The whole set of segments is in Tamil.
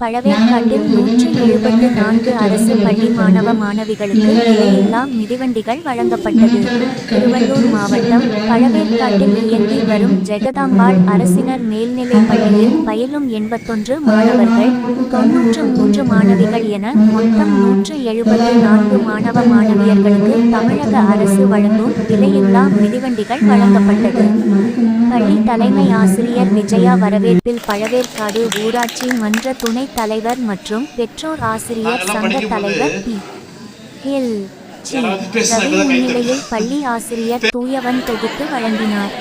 பழவேற்காட்டில் நூற்றி எழுபத்து நான்கு அரசு பள்ளி மாணவ மாணவிகளுக்கு விலையில்லா மிதிவண்டிகள் வழங்கப்பட்டது. திருவள்ளூர் மாவட்டம் பழவேற்காட்டில் இயங்கி வரும் ஜெகதாம்பாள் அரசினர் மேல்நிலைப் பள்ளியில் பயிலும் எண்பத்தொன்று மாணவர்கள் தொன்னூற்று மூன்று மாணவிகள் என மொத்தம் நூற்று எழுபத்து நான்கு மாணவ மாணவியர்களுக்கு தமிழக அரசு வழங்கும் விலையில்லா மிதிவண்டிகள் வழங்கப்பட்டது. பள்ளி தலைமை ஆசிரியர் விஜயா வரவேற்பில் பழவேற்காடு ஊராட்சி மன்ற துணை தலைவர் மற்றும் பெற்றோர் ஆசிரியர் சங்க தலைவர் பி. எல். சி ரவி முன்னிலையில் பள்ளி ஆசிரியர் தூயவன் தொகுத்து வழங்கினார்.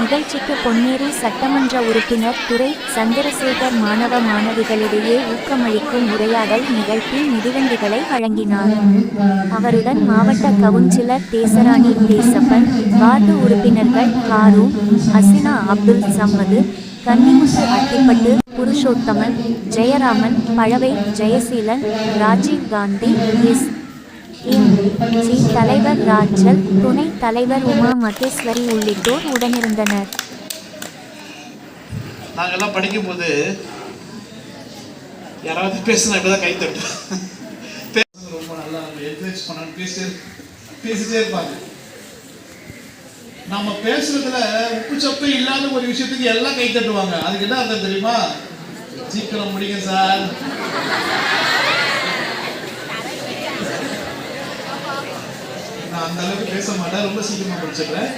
நிகழ்ச்சிக்கு பொன்னேரி சட்டமன்ற உறுப்பினர் துரை சந்திரசேகர் மாணவ மாணவிகளிடையே ஊக்கமளிக்கும் உரையாடல் நிகழ்த்தி மிதிவண்டிகளை வழங்கினார். அவருடன் மாவட்ட கவுன்சிலர் தேசராணி தேசப்பன் வார்டு உறுப்பினர்கள் Karoon Hasina Abdul Sammadhu Kannimuthu Athipattu Purushothaman Jayaraman Pazhavai Jayaseelan Rajiv Gandhi S. M. G தலைவர் ராஜல் துணைத் தலைவர் உமா மகேஸ்வரி உள்ளிட்டோர் உடனிருந்தனர். நாங்கெல்லாம் படிக்கும்போது யாராவது பேசினா இப்பதான் கை தட்டு. பேசுறது ரொம்ப நல்லா என்கரேஜ் பண்ண பேசி பேசிட்டே இருப்பாங்க. நம்ம பேசுறதுல உப்பு சப்பு இல்லாத ஒரு விஷயத்துக்கு எல்லாம் கை தட்டுவாங்க. அதுக்கு என்ன அர்த்தம் தெரியுமா? சீக்கிரம் முடிங்க சார். நான் அந்த அளவுக்கு பேச மாட்டேன். ரொம்ப சீக்கிரமா படிச்சிடுறேன்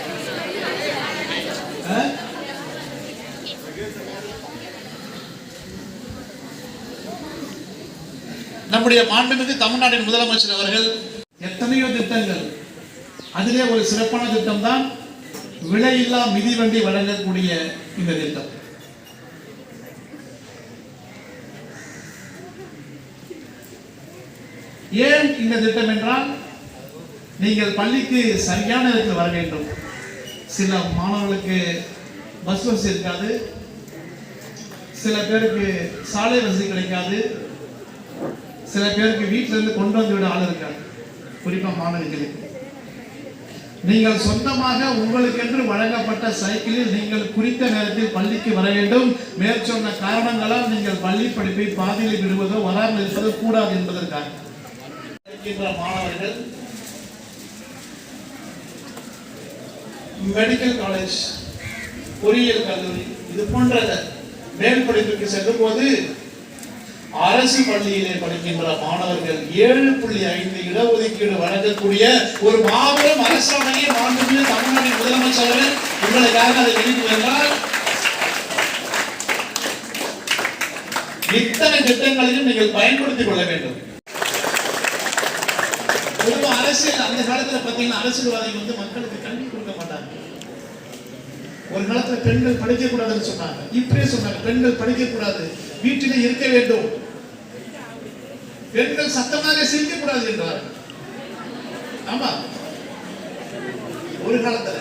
நம்முடைய மாண்புமிகு தமிழ்நாட்டின் முதலமைச்சர் அவர்கள் எத்தனையோ திட்டங்கள். அதிலே ஒரு சிறப்பான திட்டம் தான் விலையில்லா மிதிவண்டி வழங்கக்கூடிய இந்த திட்டம். ஏன் இந்த திட்டம் என்றால் நீங்கள் பள்ளிக்கு சரியான இடத்தில் வர வேண்டும். சில மாணவர்களுக்கு பஸ் வசதி இருக்காது. சில பேருக்கு சாலை வசதி கிடைக்காது. சில பேருக்கு வீட்டிலிருந்து கொண்டு வந்து விட ஆள் இருக்காது. குறிப்பாக மாணவிகளுக்கு நீங்கள் சொந்தமாக உங்களுக்கென்று வழங்கப்பட்ட சைக்கிளில் நீங்கள் குறித்த நேரத்தில் பள்ளிக்கு வர வேண்டும். மேற்சொன்ன காரணங்களால் நீங்கள் பள்ளி படிப்பை பாதியில் விடுவதோ வராமல் இருப்பதோ கூடாது என்பதற்காக. படிக்கின்ற மாணவர்கள் மெடிக்கல் காலேஜ் பொறியியல் கல்லூரி இது போன்ற மேல் படிப்புக்கு செல்லும் போது அரசு பள்ளியிலே படிக்கின்ற மாணவர்கள் ஏழு புள்ளி ஐந்து இடஒதுக்கீடு வழங்கக்கூடிய ஒரு மாபெரும் அரசாணையை மாண்புமிகு தமிழ்நாட்டின் முதலமைச்சர் உங்களுக்காக அதை வெளியிட்டு வந்தால் இத்தனை திட்டங்களையும் நீங்கள் பயன்படுத்திக் கொள்ள வேண்டும். பொதுவா அரசியல் அந்த காலத்துல பாத்தீங்கன்னா அரசியல்வாதிகள் வந்து மக்களுக்கு கல்வி கொடுக்க மாட்டாங்க. ஒரு காலத்துல பெண்கள் படிக்க கூடாதுன்னு சொன்னாங்க. இப்படியே சொன்னாங்க பெண்கள் படிக்க கூடாது வீட்டிலே இருக்க வேண்டும். பெண்கள் சத்தமாக சிரிக்க கூடாது என்றார்கள். ஆமா. ஒரு காலத்துல.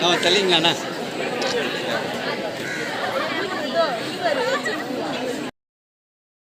ஆ தெளிங்கண்ணா